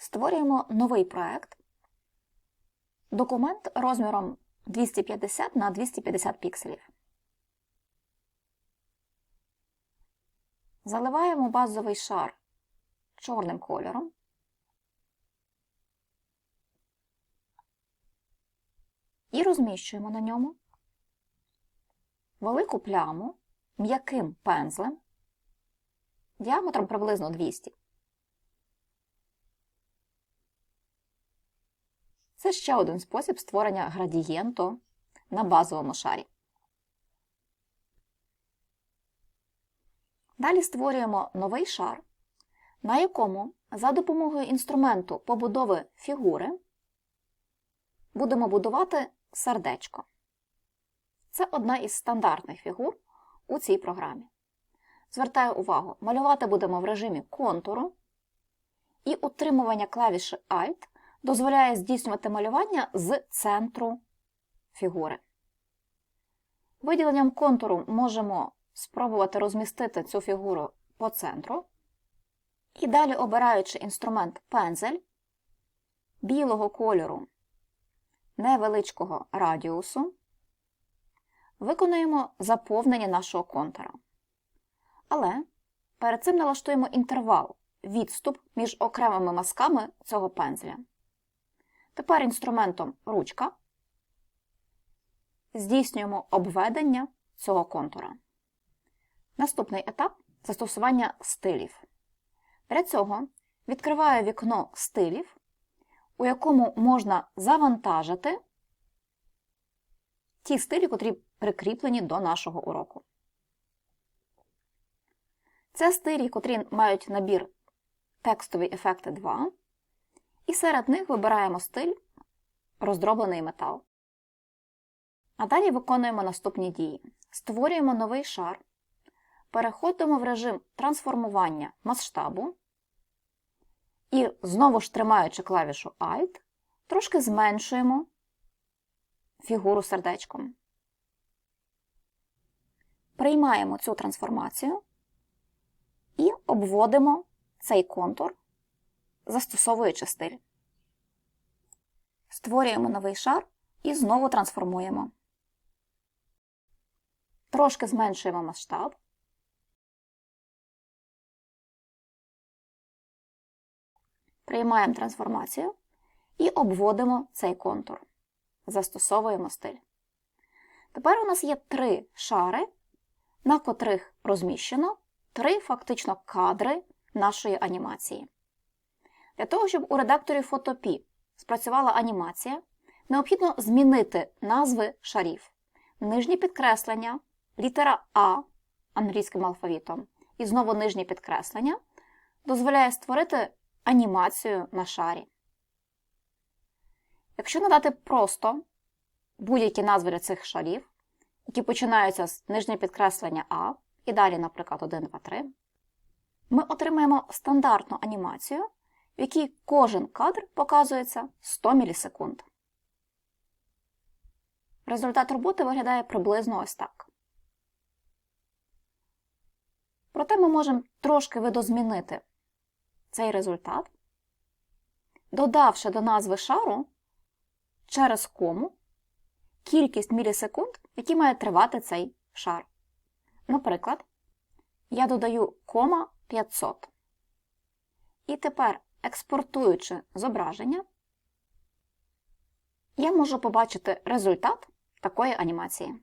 Створюємо новий проект. Документ розміром 250 на 250 пікселів. Заливаємо базовий шар чорним кольором. І розміщуємо на ньому велику пляму м'яким пензлем діаметром приблизно 200. Це ще один спосіб створення градієнту на базовому шарі. Далі створюємо новий шар, на якому за допомогою інструменту побудови фігури будемо будувати сердечко. Це одна із стандартних фігур у цій програмі. Звертаю увагу, малювати будемо в режимі контуру, і утримування клавіші Alt дозволяє здійснювати малювання з центру фігури. Виділенням контуру можемо спробувати розмістити цю фігуру по центру. І далі, обираючи інструмент пензель білого кольору невеличкого радіусу, виконуємо заповнення нашого контура. Але перед цим налаштуємо інтервал, відступ між окремими мазками цього пензля. Тепер інструментом ручка здійснюємо обведення цього контура. Наступний етап застосування стилів. Для цього відкриваю вікно стилів, у якому можна завантажити ті стилі, котрі прикріплені до нашого уроку. Це стилі, котрі мають набір текстові ефекти 2, і серед них вибираємо стиль роздроблений метал. А далі виконуємо наступні дії. Створюємо новий шар, переходимо в режим трансформування масштабу і, знову ж тримаючи клавішу Alt, трошки зменшуємо фігуру сердечком. Приймаємо цю трансформацію і обводимо цей контур, застосовуючи стиль. Створюємо новий шар і знову трансформуємо. Трошки зменшуємо масштаб. Приймаємо трансформацію і обводимо цей контур. Застосовуємо стиль. Тепер у нас є три шари, на котрих розміщено три фактично кадри нашої анімації. Для того, щоб у редакторі Photopea спрацювала анімація, необхідно змінити назви шарів. Нижнє підкреслення, літера А англійським алфавітом і знову нижнє підкреслення дозволяє створити анімацію на шарі. Якщо надати просто будь-які назви для цих шарів, які починаються з нижнього підкреслення А, і далі, наприклад, 1, 2, 3, ми отримаємо стандартну анімацію, в якій кожен кадр показується 100 мілісекунд. Результат роботи виглядає приблизно ось так. Проте ми можемо трошки видозмінити цей результат, додавши до назви шару через кому кількість мілісекунд, які має тривати цей шар. Наприклад, я додаю кома 500. І тепер, експортуючи зображення, я можу побачити результат такої анімації.